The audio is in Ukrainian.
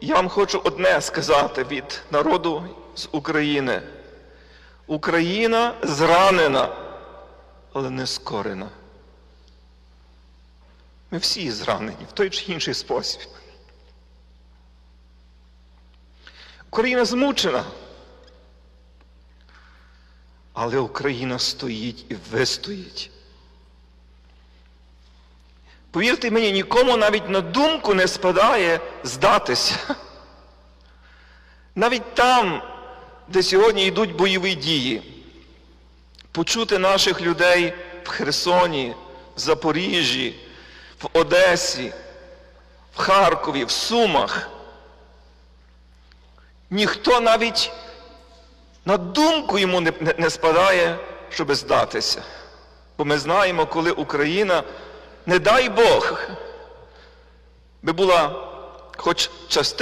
я вам хочу одне сказати від народу з України. Україна зранена, але не скорена. Ми всі зранені в той чи інший спосіб. Україна змучена. Але Україна стоїть і вистоїть. Повірте мені, нікому навіть на думку не спадає здатися. Навіть там, де сьогодні йдуть бойові дії, почути наших людей в Херсоні, в Запоріжжі, в Одесі, в Харкові, в Сумах. Ніхто навіть на думку йому не, не, не спадає, щоб здатися. Бо ми знаємо, коли Україна, не дай Бог, би була хоч частина.